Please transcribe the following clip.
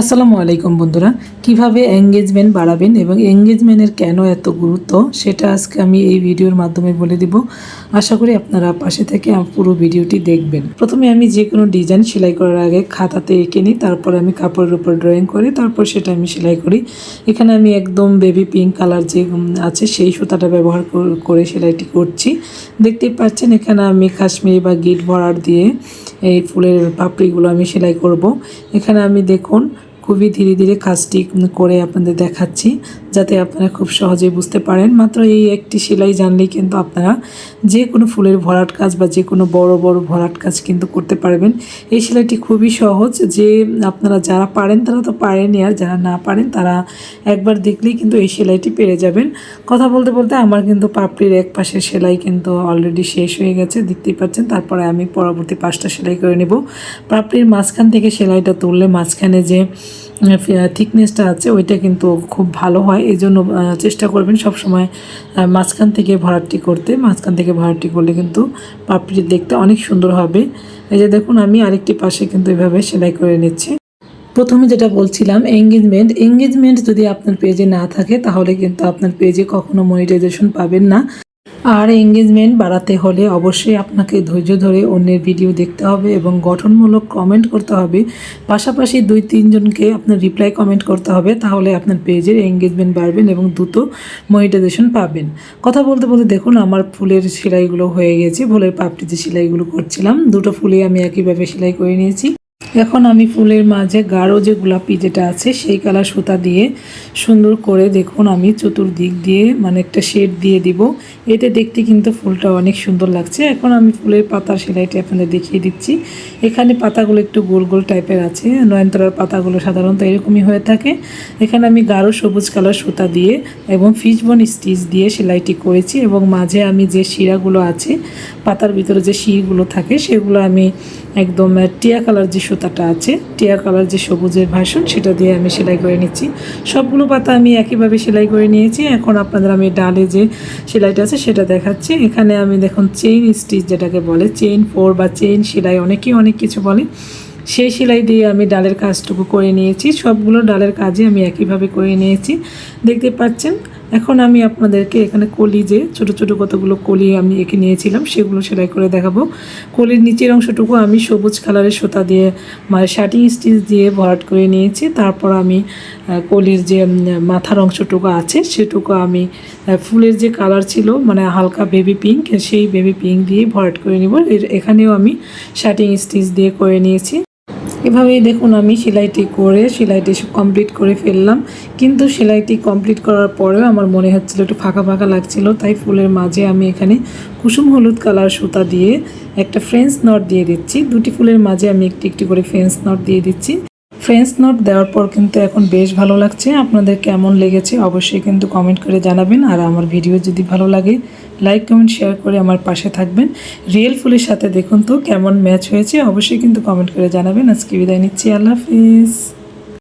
আসসালামু আলাইকুম বন্ধুরা। কীভাবে এঙ্গেজমেন্ট বাড়াবেন এবং এঙ্গেজমেন্টের কেন এত গুরুত্ব, সেটা আজকে আমি এই ভিডিওর মাধ্যমে বলে দিব। আশা করি আপনারা পাশে থেকে পুরো ভিডিওটি দেখবেন। প্রথমে আমি যে কোনো ডিজাইন সেলাই করার আগে খাতাতে এঁকে নিই, তারপর আমি কাপড়ের উপর ড্রয়িং করি, তারপর সেটা আমি সেলাই করি। এখানে আমি একদম বেবি পিঙ্ক কালার যে আছে, সেই সুতাটা ব্যবহার করে সেলাইটি করছি। দেখতেই পাচ্ছেন এখানে আমি কাশ্মীরি বা গিট ভরার দিয়ে এই ফুলের পাপড়িগুলো আমি সেলাই করব। এখানে আমি দেখুন খুবই ধীরে ধীরে কাজটি করে আপনাদের দেখাচ্ছি, যাতে আপনারা খুব সহজে বুঝতে পারেন। মাত্র এই একটি সেলাই জানলেই কিন্তু আপনারা যে কোনো ফুলের ভরাট কাজ বা যে কোনো বড় বড় ভরাট কাজ কিন্তু করতে পারবেন। এই সেলাইটি খুবই সহজ যে আপনারা যারা পারেন, তারা তো পারেনই, আর যারা না পারেন, তারা একবার দেখলেই কিন্তু এই সেলাইটি পেরে যাবেন। কথা বলতে বলতে আমার কিন্তু পাপড়ির এক পাশের সেলাই কিন্তু অলরেডি শেষ হয়ে গেছে, দেখতেই পাচ্ছেন। তারপরে আমি পরবর্তী পাঁচটা সেলাই করে নেব। পাপড়ির মাঝখান থেকে সেলাইটা তুললে মাঝখানে যে থিকনেসটা আছে, ওইটা কিন্তু খুব ভালো হয়। এই জন্য চেষ্টা করবেন সবসময় মাঝখান থেকে ভরাটটি করতে। মাঝখান থেকে ভরাটটি করলে কিন্তু পাপড়ি দেখতে অনেক সুন্দর হবে। এই যে দেখুন, আমি আরেকটি পাশে কিন্তু এভাবে সেলাই করে নিচ্ছি। প্রথমে যেটা বলছিলাম এঙ্গেজমেন্ট এঙ্গেজমেন্ট যদি আপনার পেজে না থাকে, তাহলে কিন্তু আপনার পেজে কখনো মনিটাইজেশন পাবেন না। আর এঙ্গেজমেন্ট বাড়াতে হলে অবশ্যই আপনাকে ধৈর্য ধরে অন্যের ভিডিও দেখতে হবে এবং গঠনমূলক কমেন্ট করতে হবে। পাশাপাশি দুই তিনজনকে আপনার রিপ্লাই কমেন্ট করতে হবে, তাহলে আপনার পেজের এঙ্গেজমেন্ট বাড়বেন এবং দ্রুত মনিটাইজেশন পাবেন। কথা বলতে বলতে দেখুন, আমার ফুলের সেলাইগুলো হয়ে গেছে ফুলের পাপড়ি যে সেলাইগুলো করছিলাম। দুটো ফুলে আমি একইভাবে সেলাই করে নিয়েছি। এখন আমি ফুলের মাঝে গাঢ় যে গোলাপি যেটা আছে, সেই কালার সুতা দিয়ে সুন্দর করে দেখুন আমি চতুর্দিক দিয়ে মানে একটা শেড দিয়ে দিব। এতে দেখতে কিন্তু ফুলটা অনেক সুন্দর লাগছে। এখন আমি ফুলের পাতার সেলাইটি আপনাদের দেখিয়ে দিচ্ছি। এখানে পাতাগুলো একটু গোল গোল টাইপের আছে নয়নতলার পাতাগুলো সাধারণত এরকমই হয়ে থাকে। এখানে আমি গাঢ় সবুজ কালার সুতা দিয়ে এবং ফিশবন স্টিচ দিয়ে সেলাইটি করেছি এবং মাঝে আমি যে শিরাগুলো আছে, পাতার ভিতরে যে শিরগুলো থাকে, সেগুলো আমি একদম টিয়া কালার যে সুতাটা আছে, টিয়া কালার যে সবুজের ভাষণ সেটা দিয়ে আমি সেলাই করে নিচ্ছি। সবগুলো পাতা আমি একইভাবে সেলাই করে নিয়েছি। এখন আপনাদের আমি ডালে যে সেলাইটা আছে, সেটা দেখাচ্ছি। এখানে আমি দেখুন চেইন স্টিচ যেটাকে বলে চেইন ফোর বা চেইন সেলাই, অনেকেই অনেক কিছু বলে। সেই সেলাই দিয়ে আমি ডালের কাজটুকু করে নিয়েছি। সবগুলো ডালের কাজে আমি একইভাবে করে নিয়েছি। দেখতে পাচ্ছেন, এখন আমি আপনাদেরকে এখানে কলি যে ছোট ছোট কতগুলো কলি আমি এঁকে নিয়েছিলাম, সেগুলো সেলাই করে দেখাবো। কলির নিচের অংশটুকু আমি সবুজ কালারের সুতা দিয়ে মানে শার্টিং স্টিচ দিয়ে ভরাট করে নিয়েছি। তারপর আমি কলির যে মাথার অংশটুকু আছে, সেটুকু আমি ফুলের যে কালার ছিল মানে হালকা বেবি পিঙ্ক, সেই বেবি পিঙ্ক দিয়ে ভরাট করে নিব। এখানেও আমি শার্টিং স্টিচ দিয়ে করে নিয়েছি। এভাবেই দেখুন আমি সেলাইটি করে, সেলাইটি কমপ্লিট করে ফেললাম। কিন্তু সেলাইটি কমপ্লিট করার পরেও আমার মনে হচ্ছিল একটু ফাঁকা ফাঁকা লাগছিল, তাই ফুলের মাঝে আমি এখানে কুসুম হলুদ কালার সুতা দিয়ে একটা ফ্রেঞ্চ নট দিয়ে দিচ্ছি। দুটি ফুলের মাঝে আমি একটি একটি করে ফ্রেঞ্চ নট দিয়ে দিচ্ছি। ফ্রেঞ্চ নট দেওয়ার পর কিন্তু এখন বেশ ভালো লাগছে। আপনাদের কেমন লেগেছে অবশ্যই কিন্তু কমেন্ট করে জানাবেন। আর আমার ভিডিও যদি ভালো লাগে লাইক কমেন্ট শেয়ার করে আমার পাশে থাকবেন। রিয়েল ফুলের সাথে দেখুন তো কেমন ম্যাচ হয়েছে। অবশ্যই কিন্তু কমেন্ট করে জানাবেন। আজকে বিদায় নিচ্ছি। আল্লাহ হাফিজ।